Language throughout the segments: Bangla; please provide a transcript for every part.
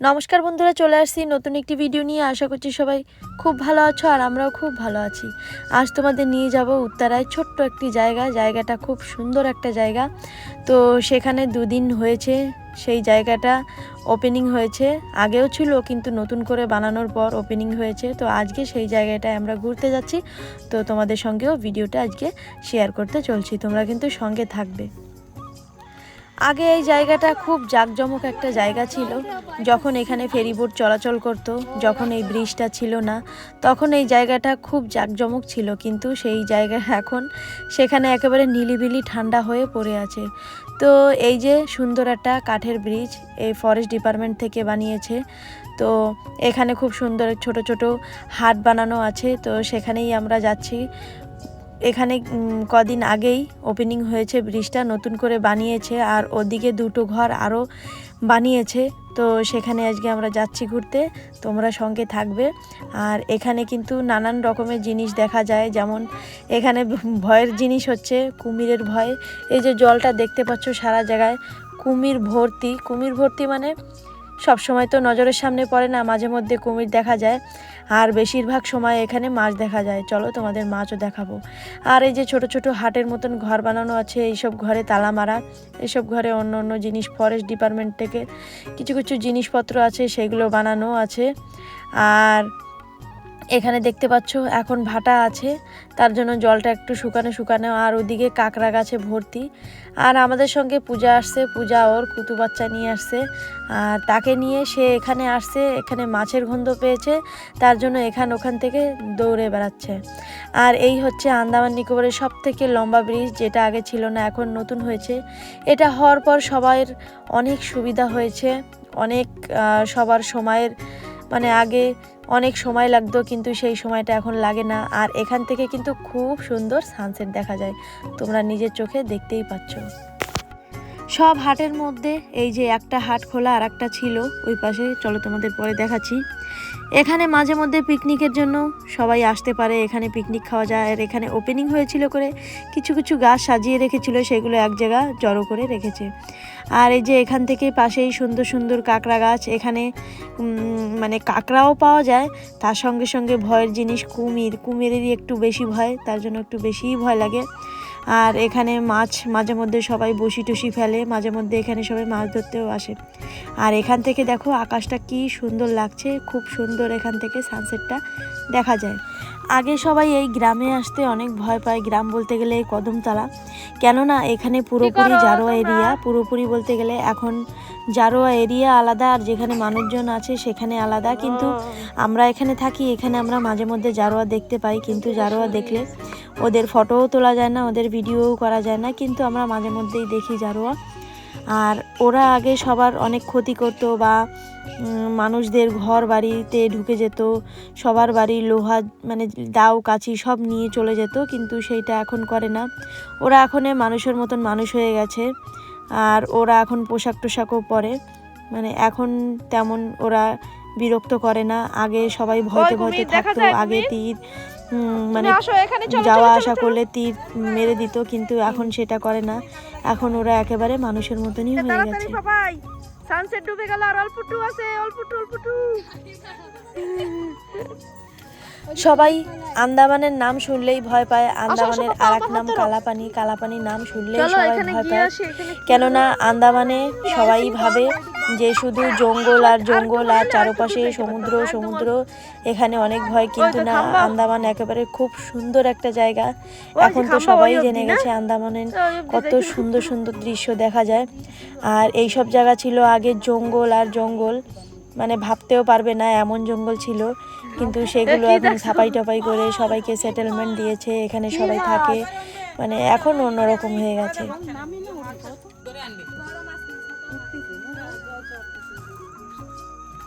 নমস্কার বন্ধুরা, চলে আসছি নতুন একটি ভিডিও নিয়ে। আশা করছি সবাই খুব ভালো আছো আর আমরাও খুব ভালো আছি। আজ তোমাদের নিয়ে যাব উত্তরায় ছোট্ট একটি জায়গা। জায়গাটা খুব সুন্দর একটা জায়গা। তো সেখানে দুদিন হয়েছে, সেই জায়গাটা ওপেনিং হয়েছে। আগেও ছিল, কিন্তু নতুন করে বানানোর পর ওপেনিং হয়েছে। তো আজকে সেই জায়গাটায় আমরা ঘুরতে যাচ্ছি। তো তোমাদের সঙ্গেও ভিডিওটা আজকে শেয়ার করতে চলছি। তোমরা কিন্তু সঙ্গে থাকবে। আগে এই জায়গাটা খুব জাঁকজমক একটা জায়গা ছিল। যখন এখানে ফেরিবোট চলাচল করতো, যখন এই ব্রিজটা ছিল না, তখন এই জায়গাটা খুব জাঁকজমক ছিল। কিন্তু সেই জায়গা এখন সেখানে একেবারে নিলিবিলি ঠান্ডা হয়ে পড়ে আছে। তো এই যে সুন্দর একটা কাঠের ব্রিজ এই ফরেস্ট ডিপার্টমেন্ট থেকে বানিয়েছে, তো এখানে খুব সুন্দর ছোট ছোট হাট বানানো আছে। তো সেখানেই আমরা যাচ্ছি। এখানে কদিন আগেই ওপেনিং হয়েছে ব্রিজটা, নতুন করে বানিয়েছে, আর ওদিকে দুটো ঘর আরও বানিয়েছে। তো সেখানে আজকে আমরা যাচ্ছি ঘুরতে, তোমরা সঙ্গে থাকবে। আর এখানে কিন্তু নানান রকমের জিনিস দেখা যায়, যেমন এখানে ভয়ের জিনিস হচ্ছে কুমিরের ভয়। এই যে জলটা দেখতে পাচ্ছ সারা জায়গায়, কুমির ভর্তি। কুমির ভর্তি মানে সব সময় তো নজরের সামনে পড়ে না, মাঝে মধ্যে কুমির দেখা যায়। আর বেশিরভাগ সময় এখানে মাছ দেখা যায়। চলো তোমাদের মাছও দেখাবো। আর এই যে ছোট ছোট হাটের মতন ঘর বানানো আছে, এইসব ঘরে তালা মারা, এসব ঘরে অন্য অন্য জিনিস ফরেস্ট ডিপার্টমেন্ট থেকে কিছু কিছু জিনিসপত্র আছে, সেগুলো বানানো আছে। আর এখানে দেখতে পাচ্ছ, এখন ভাটা আছে। তার জন্য জলটা একটু শুকানো শুকানো, আর ওদিকে কাঁকড়া গাছে ভর্তি। আর আমাদের সঙ্গে পূজা আসছে, পূজা ওর কুতু বাচ্চা নিয়ে আসছে। আর তাকে নিয়ে সে এখানে আসছে, এখানে মাছের গন্ধ পেয়েছে। তার জন্য এখান ওখান থেকে দৌড়ে বেড়াচ্ছে। আর এই হচ্ছে আন্দামান নিকোবরের সব থেকে লম্বা ব্রিজ, যেটা আগে ছিল না, এখন নতুন হয়েছে। এটা হওয়ার পর সবার অনেক সুবিধা হয়েছে। অনেক সবার সময়ের মানে আগে অনেক সময় লাগতো, কিন্তু সেই সময়টা এখন লাগে না। আর এখান থেকে কিন্তু খুব সুন্দর সানসেট দেখা যায়। তোমরা নিজের চোখে দেখতেই পাচ্ছ। সব হাটের মধ্যে এই যে একটা হাট খোলা আর একটা ছিল, ওই পাশে চলো তোমাদের পরে দেখাচ্ছি। এখানে মাঝে মধ্যে পিকনিকের জন্য সবাই আসতে পারে, এখানে পিকনিক খাওয়া যায়। আর এখানে ওপেনিং হয়েছিল করে কিছু কিছু গাছ সাজিয়ে রেখেছিল, সেগুলো এক জায়গা জড়ো করে রেখেছে। আর এই যে এখান থেকে পাশেই সুন্দর সুন্দর কাঁকড়া গাছ, এখানে মানে কাঁকড়াও পাওয়া যায়। তার সঙ্গে সঙ্গে ভয়ের জিনিস কুমির, কুমিরেরই একটু বেশি ভয়, তার জন্য একটু বেশিই ভয় লাগে। আর এখানে মাছ মাঝে মধ্যে সবাই বসি টসি ফেলে, মাঝে মধ্যে এখানে সবাই মাছ ধরতেও আসে। আর এখান থেকে দেখো আকাশটা কি সুন্দর লাগছে, খুব সুন্দর এখান থেকে সানসেটটা দেখা যায়। আগে সবাই এই গ্রামে আসতে অনেক ভয় পায় গ্রাম বলতে গেলে এই কদমতলা। কেননা এখানে পুরোপুরি জারোয়া এরিয়া পুরোপুরি বলতে গেলে এখন জারোয়া এরিয়া আলাদা আর যেখানে মানুষজন আছে সেখানে আলাদা। কিন্তু আমরা এখানে থাকি এখানে আমরা মাঝে মধ্যে জারোয়া দেখতে পাই কিন্তু জারোয়া দেখলে ওদের ফটোও তোলা যায় না ওদের ভিডিওও করা যায় না কিন্তু আমরা মাঝে মধ্যেই দেখি জারোয়া। আর ওরা আগে সবার অনেক ক্ষতি করতো বা মানুষদের ঘর বাড়িতে ঢুকে যেত সবার বাড়ি লোহা মানে দাও কাছি সব নিয়ে চলে যেত কিন্তু সেইটা এখন করে না। ওরা এখন মানুষের মতন মানুষ হয়ে গেছে আর ওরা এখন পোশাক টোশাকও পরে। মানে এখন তেমন ওরা বিরক্ত করে না আগে সবাই ভয়তে ভয়তে থাকতো আগে তীর মানে যাওয়া আসা করলে তীর মেরে দিত কিন্তু এখন সেটা করে না। এখন ওরা একেবারে মানুষের মতনই হয়ে গেছে। সবাই সানসেট ডুবে গেল আর অল্প টু আছে অল্প টু অল্প টু সবাই আন্দামানের নাম শুনলেই ভয় পায় আন্দামানের আর এক নাম কালাপানি কালাপানি নাম শুনলেই সবাই ভয় পায়। কেননা আন্দামানে সবাই ভাবে যে শুধু জঙ্গল আর জঙ্গল আর চারপাশে সমুদ্র সমুদ্র, এখানে অনেক ভয়, কিন্তু না, আন্দামান একেবারে খুব সুন্দর একটা জায়গা। এখন তো সবাই জেনে গেছে আন্দামানের কত সুন্দর সুন্দর দৃশ্য দেখা যায়। আর এই সব জায়গা ছিল আগে জঙ্গল আর জঙ্গল। মানে ভাবতেও পারবে না, এমন জঙ্গল ছিল। কিন্তু সেগুলো এখন? ছাপাই টাপাই করে সবাইকে সেটেলমেন্ট দিয়েছে, এখানে সবাই থাকে। মানে এখন অন্যরকম হয়ে গেছে।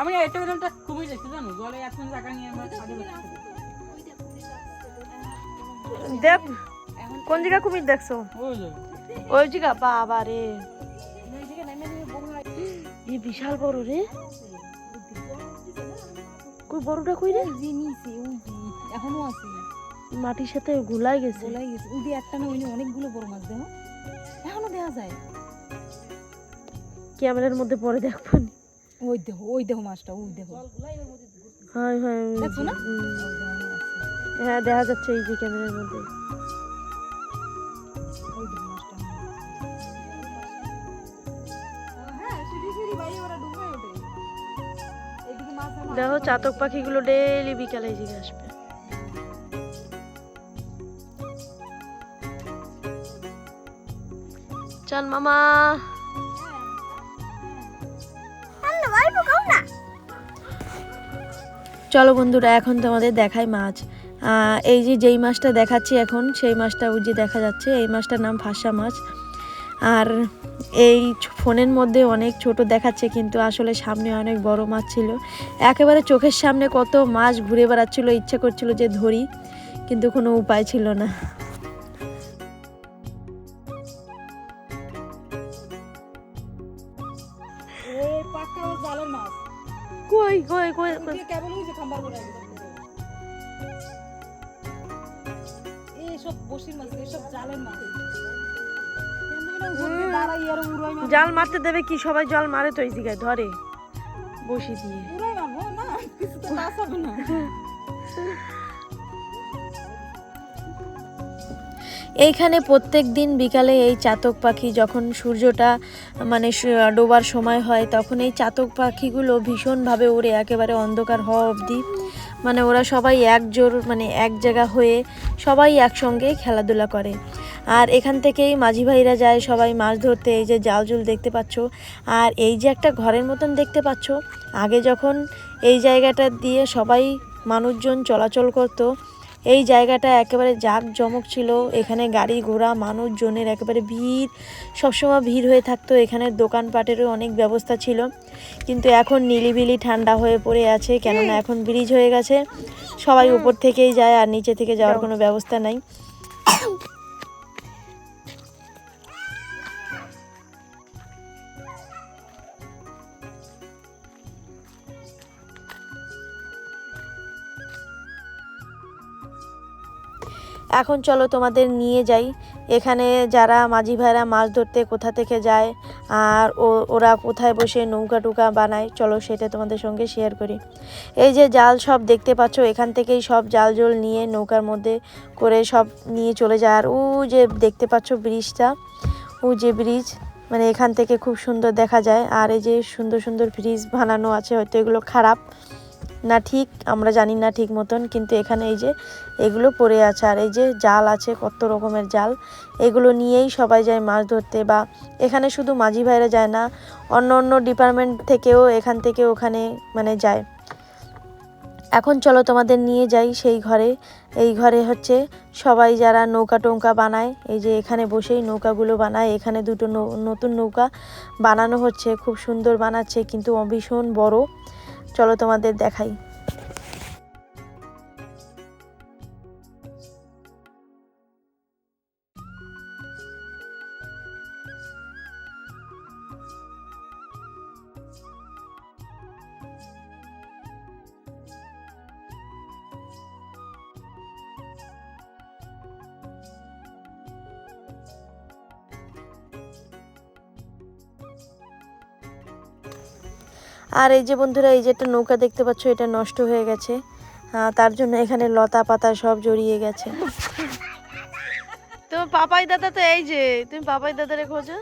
আমি এটা একটা কুমির দেখছি জানো? জলে এখন জায়গা নিয়ে আমার দেখ কোন জায়গা কুমির দেখছ? ওই যে। ওই জায়গা বাবা রে। এই বিশাল বড় রে। কই বড়টা কই রে? এখনও আছে মাটির সাথে গুলাই গেছে। গোলাই গেছে উদি একটা না ওইনি অনেকগুলো বড় মাছ দেহ এখনও দেখা যায়। ক্যামেরার মধ্যে পরে দেখব। ওই দেখো ওই দেখো মাছটা ওই দেখো। হয় হয় না? দেখো মাছ। হ্যাঁ দেখা যাচ্ছে এই যে ক্যামেরার মধ্যে। দেখো হ্যাঁ চাতক পাখিগুলো ডেইলি বিকালে এদিকে আসবে। চল মামা। চলো বন্ধুরা এখন তোমাদের দেখাই মাছ। এই যে যেই মাছটা দেখাচ্ছি এখন সেই মাছটা ওই যে দেখা যাচ্ছে এই মাছটার নাম ফাঁসা মাছ। আর এই ফোনের মধ্যে অনেক ছোট দেখাচ্ছে কিন্তু আসলে সামনে অনেক বড় মাছ ছিল। একেবারে চোখের সামনে কত মাছ ঘুরে বেড়াচ্ছিল ইচ্ছে করছিল যে ধরি কিন্তু কোনো উপায় ছিল না। কই কই কই? কেবল এইসব বসির মাছ এইসব জালের মাছ জাল মারতে দেবে কি? সবাই জল মারে তো এই জায়গায় ধরে। বসি দিয়ে। না কিছু তো হবে না। এইখানে প্রত্যেক দিন বিকালে এই চাতক পাখি যখন সূর্যটা মানে ডোবার সময় হয়, তখন এই চাতক পাখিগুলো ভীষণভাবে ওড়ে, একেবারে অন্ধকার হওয়া অবধি। মানে ওরা সবাই একজোর মানে এক জায়গা হয়ে সবাই একসঙ্গে খেলাধুলা করে। আর এখান থেকেই মাঝি ভাইরা যায়, সবাই মাছ ধরতে, এই যে জাল জুল দেখতে পাচ্ছ। আর এই যে একটা ঘরের মতন দেখতে পাচ্ছ। আগে যখন এই জায়গাটা দিয়ে সবাই মানুষজন চলাচল করতো এই জায়গাটা একেবারে জাক জমক ছিল। এখানে গাড়ি ঘোড়া, মানুষজনের একেবারে ভিড়। সবসময় ভিড় হয়ে থাকতো। এখানে দোকানপাটেরও অনেক ব্যবস্থা ছিল। কিন্তু এখন নিলিবিলি ঠান্ডা হয়ে পড়ে আছে, কেননা এখন ব্রিজ হয়ে গেছে। সবাই উপর থেকেই যায় আর নিচে থেকে যাওয়ার কোনো ব্যবস্থা নাই। এখন চলো তোমাদের নিয়ে যাই। এখানে যারা মাঝি ভাইরা মাছ ধরতে কোথা থেকে যায় আর ওরা কোথায় বসে নৌকা টুকা বানায়, চলো সেটা তোমাদের সঙ্গে শেয়ার করি। এই যে জাল সব দেখতে পাচ্ছ, এখান থেকেই সব জাল জল নিয়ে নৌকার মধ্যে করে সব নিয়ে চলে যায়। আর ও যে দেখতে পাচ্ছ ব্রিজটা ও যে ব্রিজ মানে এখান থেকে খুব সুন্দর দেখা যায়। আর এই যে সুন্দর সুন্দর ব্রিজ বানানো আছে, হয়তো এগুলো খারাপ। না ঠিক, আমরা জানি না ঠিক মতন, কিন্তু এখানে এই যে এগুলো পড়ে আছে, আর এই যে জাল আছে, কত রকমের জাল, এগুলো নিয়েই সবাই যায় মাছ ধরতে, বা এখানে শুধু মাঝি ভাইরা যায় না, অন্য অন্য ডিপার্টমেন্ট থেকেও, এখান থেকে ওখানে মানে যায়। এখন চলো তোমাদের নিয়ে যাই সেই ঘরে, এই ঘরে হচ্ছে সবাই যারা নৌকা টৌকা বানায়, এই যে এখানে বসেই নৌকাগুলো বানায়, এখানে দুটো নতুন নৌকা বানানো হচ্ছে, খুব সুন্দর বানাচ্ছে, কিন্তু ভীষণ বড়। চলো তোমাদের দেখাই। আর এই যে বন্ধুরা এই যে একটা নৌকা দেখতে পাচ্ছ এটা নষ্ট হয়ে গেছে। তার জন্য এখানে লতা পাতা সব জড়িয়ে গেছে। তো পাপাই দাদা তো এই যে তুমি পাপাই দাদারে খোঁজো।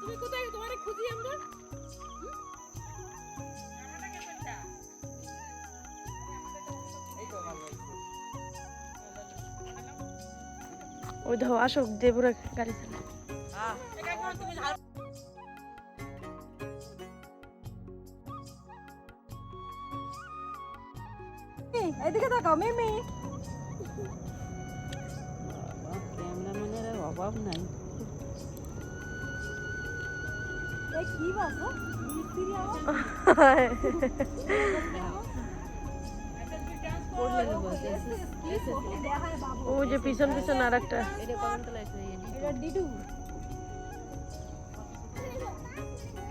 তুমি কোথায়? তোমারে খুঁজি আমরা? ওই দেখো আসো দেবুরা গাড়ি চালা এদিকে তাকাও মিমি। ক্যামেরাম্যানের অভাব নাই। কি ওই যে পিছন পিছন আর একটা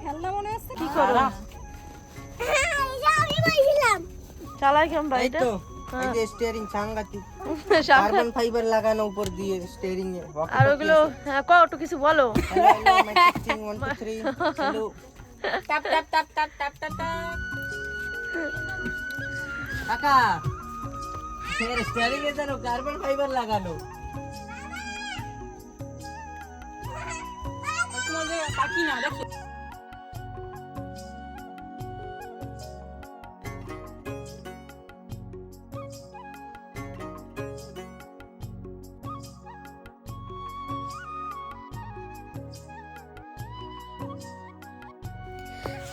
খেলনা মনে আছে কি করো? চালাই কেমন এই বাড়িটা তো এই যে স্টিয়ারিং সাংঘাতিক সামনে- কার্বন ফাইবার লাগানো উপর দিয়ে স্টিয়ারিং এ আর ওগুলো হ্যাঁ ক একটু কিছু বলো টাপ টাপ টাপ টাপ টাপ টাপ টাপ কাকা এর স্টিয়ারিং এ জানো কার্বন ফাইবার লাগানো তোমার যে পাখি না দেখো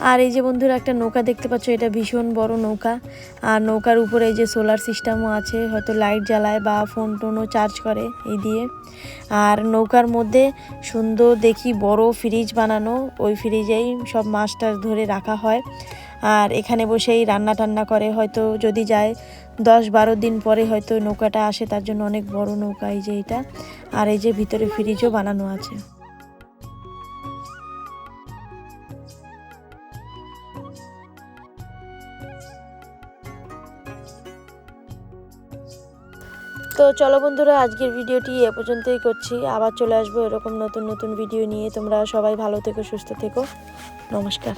আর এই যে বন্ধুরা, একটা নৌকা দেখতে পাচ্ছ, এটা ভীষণ বড় নৌকা। আর নৌকার উপরে এই যে সোলার সিস্টেমও আছে, হয়তো লাইট জ্বালায় বা ফোন টোনও চার্জ করে এই দিয়ে। আর নৌকার মধ্যে সুন্দর দেখি বড় ফ্রিজ বানানো, ওই ফ্রিজেই সব মাছ টাছ ধরে রাখা হয়। আর এখানে বসেই রান্না টান্না করে, হয়তো যদি যায় দশ বারো দিন পরে হয়তো নৌকাটা আসে, তার জন্য অনেক বড় নৌকা এই যে এটা। আর এই যে ভিতরে ফ্রিজও বানানো আছে। তো চলো বন্ধুরা, আজকের ভিডিওটি এ পর্যন্তই করছি। আবার চলে আসব এরকম নতুন নতুন ভিডিও নিয়ে। তোমরা সবাই ভালো থেকো, সুস্থ থেকো। নমস্কার।